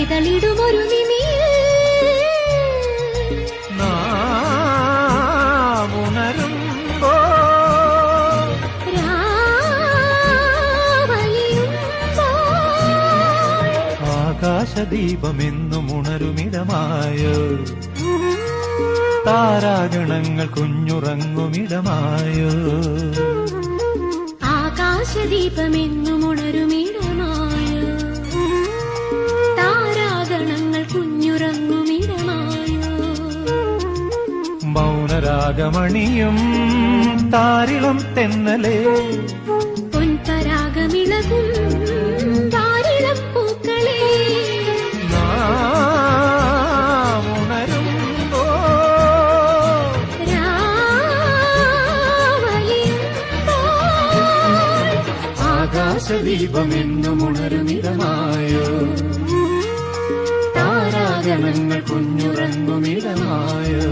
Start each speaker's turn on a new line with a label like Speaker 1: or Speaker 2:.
Speaker 1: ഇതളിടുമൊരു
Speaker 2: നിമി ഉണരുമ്പോ ആകാശദീപമെന്നും ഉണരുമിടമായോ താരാഗണങ്ങൾ കുഞ്ഞുറങ്ങുമിടമായോ
Speaker 1: ആകാശദീപമെന്നും
Speaker 2: മൗനരാഗമണിയും താരിളം തെന്നലേ.
Speaker 1: പൊൻപരാഗമിളകും താരിളം പൂക്കളെ.
Speaker 2: നാം ഉണരുമ്പോ
Speaker 1: രാവലിയുമ്പോൾ
Speaker 2: ആകാശദീപമെന്നും ഉണരുമിടമായോ താരാഗണങ്ങൾ കുഞ്ഞുറങ്ങുമിടമായോ